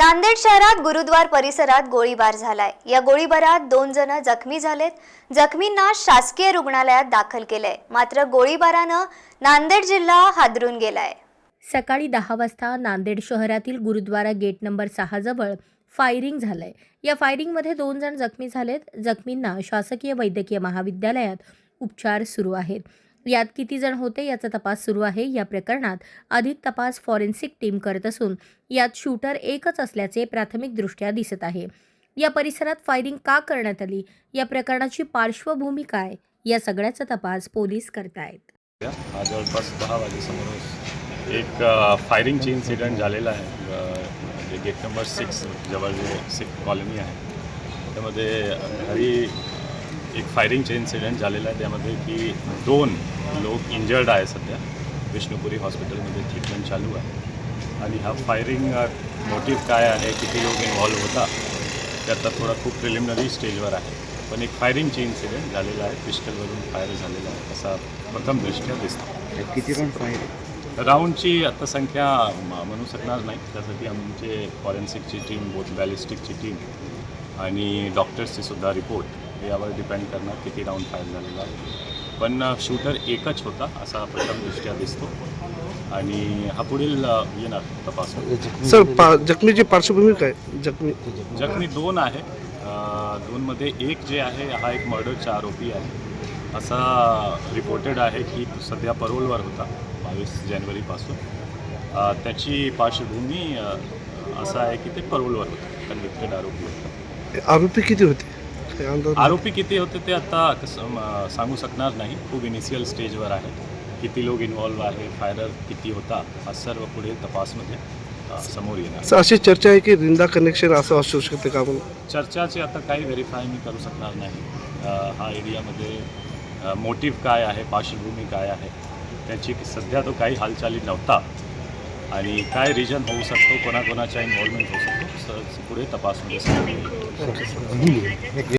नांदेड शहरात गुरुद्वार परिसरात गोळीबार झालाय. या गोळीबारात दोन जण जखमी झालेत. जखमींना शासकीय रुग्णालयात दाखल केलंय. मात्र गोळीबारानं नांदेड जिल्हा हादरून गेलाय. सकाळी दहा वाजता नांदेड शहरातील गुरुद्वारा गेट नंबर सहाजवळ फायरिंग झालंय. या फायरिंगमध्ये दोन जण जखमी झालेत. जखमींना शासकीय वैद्यकीय महाविद्यालयात उपचार सुरू आहेत. यात किती जण होते याचा तपास सुरू आहे. या प्रकरणात अधिक तपास फॉरेन्सिक टीम करत असून यात शूटर एकच असल्याचे प्राथमिकदृष्ट्या दिसत आहे. या परिसरात फायरिंग का करण्यात आली? या प्रकरणाची पार्श्वभूमी काय? या सगळ्याचा तपास पोलीस करतायत. आहेत जवळपास दहा वाजेसमोर एक फायरिंगची इन्सिडेंट झालेला आहे. गेट नंबर सिक्स जवळ जे सिक्स कॉलनी आहे. त्यामध्ये घरी एक फायरिंगचे इन्सिडेंट झालेलं आहे त्यामध्ये की दोन लोक इंजर्ड आहे सध्या. विष्णुपुरी हॉस्पिटलमध्ये ट्रीटमेंट चालू आहे. आणि हा फायरिंग मोटिव्ह काय आहे किती लोक इन्व्हॉल्व होता ते आता थोडा खूप प्रिलिमिनरी स्टेजवर आहे. पण एक फायरिंगची इन्सिडेंट झालेला आहे. पिस्टलवरून फायर झालेला आहे. असा प्रथम दृष्ट्या दिसतो. किती राऊंड फायर राऊंडची आता संख्या म- म्हणू शकणार नाही. त्यासाठी आमचे फॉरेन्सिकची टीम बोथ बॅलिस्टिकची टीम आणि डॉक्टर्सचे सुद्धा रिपोर्ट यावर डिपेंड करणार किती राऊंड फायर झालेला आहे. पण शूटर एकच होता असा प्रथम दृष्ट्या दिसतो. आणि हा पुढील येणार तपास सर पा जखमीची पार्श्वभूमी काय? जखमी जखमी दोन आहे. दोनमध्ये एक जे आहे हा एक मर्डरचा आरोपी आहे. असा रिपोर्टेड आहे की तो सध्या परोलवर होता बावीस जानेवारीपासून त्याची पार्श्वभूमी असा आहे की ते परोलवर होतं कन्व्हिक्टेड आरोपी होता. आरोपी किती होते? अंदाज आरोपी किती होते ते आता कसं सांगू शकणार नाही. खूप इनिशियल स्टेजवर आहे किती लोक इन्व्हॉल्व आहे फायरर किती होता हा सर्व पुढील तपासमध्ये अ, समोर येणार. सर अशी चर्चा आहे की रिंदा कनेक्शन असं असू शकते का म्हणून चर्चाचे आता काही व्हेरीफाय मी करू शकणार नाही. अ, हा एरियामध्ये मोटिव्ह काय आहे पार्श्वभूमी काय आहे त्याची सध्या तो काही हालचाली नव्हता. आणि काय रिजन होऊ शकतो कोणाकोणाच्या इन्व्हॉल्वमेंट होऊ शकतो स- पुढे तपासमध्ये समोर येईल.